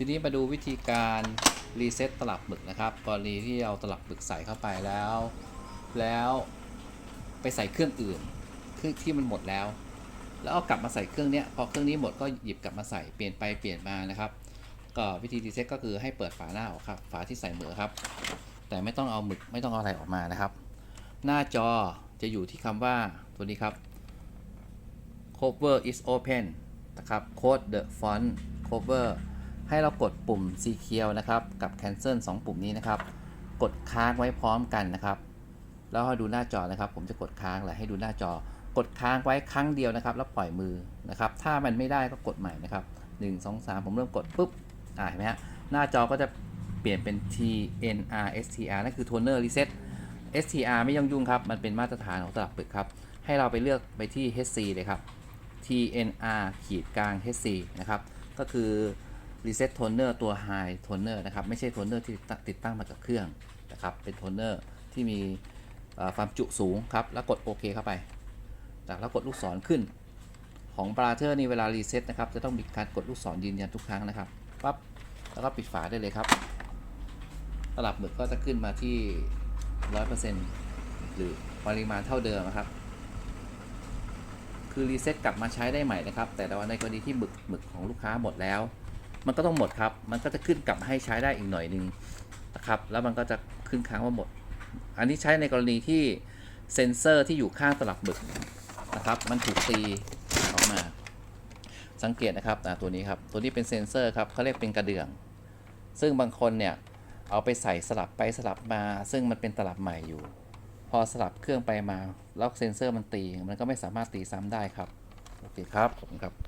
ทีนี้มาดูวิธีการรีเซ็ตตลับหมึกนะครับกรณีที่เอาตลับหมึกใส่เข้าไปแล้ว แล้วไปใส่เครื่องอื่นเครื่องที่มันหมดแล้ว แล้วเอากลับมาใส่เครื่องเนี้ยพอเครื่องนี้หมดก็หยิบกลับมาใส่เปลี่ยนไปเปลี่ยนมานะครับ ก็วิธีรีเซ็ตก็คือให้เปิดฝาหน้าออกครับฝาที่ใส่หมึกครับ แต่ไม่ต้องเอาหมึกไม่ต้องเอาอะไรออกมานะครับ หน้าจอจะอยู่ที่คำว่าตัวนี้ครับ cover is open นะครับ code the font cover ให้เรากดปุ่มสีเขียวนะครับ กับ cancel 2 ปุ่มนี้นะครับ กดค้างไว้พร้อมกันนะครับ แล้วให้ดูหน้าจอนะครับ ผมจะกดค้างแหละให้ดูหน้าจอ กดค้างไว้ครั้งเดียวนะครับ แล้วปล่อยมือนะครับ ถ้ามันไม่ได้ก็กดใหม่นะครับ 1 2 3 ผมเริ่มกดปุ๊บอ่าเห็นไหมฮะหน้าจอก็จะเปลี่ยนเป็น TNR STR นั่นคือ toner reset STR ไม่ยุ่งยุ่งครับ มันเป็นมาตรฐานของตลับปึกครับ ให้เราไปเลือกไปที่ HC เลยครับ TNR ขีดกลาง HC นะครับ ก็คือ reset toner ตัว high toner นะครับ ไม่ใช่ toner ที่ติดตั้งมากับเครื่องนะครับ เป็น toner ที่มีความจุสูงครับ แล้วกดโอเคเข้าไปจากแล้วกดลูกศรขึ้น ของบราเธอร์นี่เวลารีเซ็ตนะครับ จะต้องมีการกดลูกศรยืนยันทุกครั้งนะครับปั๊บแล้วก็ปิดฝาได้เลยครับตลับหมึกก็จะขึ้นมาที่ 100%หรือปริมาณเท่าเดิมนะครับ คือรีเซ็ตกลับมาใช้ได้ใหม่นะครับ แต่ว่าในกรณีที่หมึกหมึกของลูกค้าหมดแล้ว มันก็ต้องหมดครับ มันก็จะขึ้นกลับให้ใช้ได้อีกหน่อยหนึ่งนะครับ แล้วมันก็จะขึ้นค้างว่าหมด อันนี้ใช้ในกรณีที่เซ็นเซอร์ที่อยู่ข้างตลับหมึกนะครับ มันถูกตีออกมา สังเกตนะครับตัวนี้ครับ ตัวนี้เป็นเซ็นเซอร์ครับเขาเรียกเป็นกระเดื่อง ซึ่งบางคนเนี่ยเอาไปใส่สลับไปสลับมา ซึ่งมันเป็นตลับใหม่อยู่ พอสลับเครื่องไปมา แล้วเซ็นเซอร์มันตี มันก็ไม่สามารถตีซ้ำได้ครับ โอเคครับผมครับ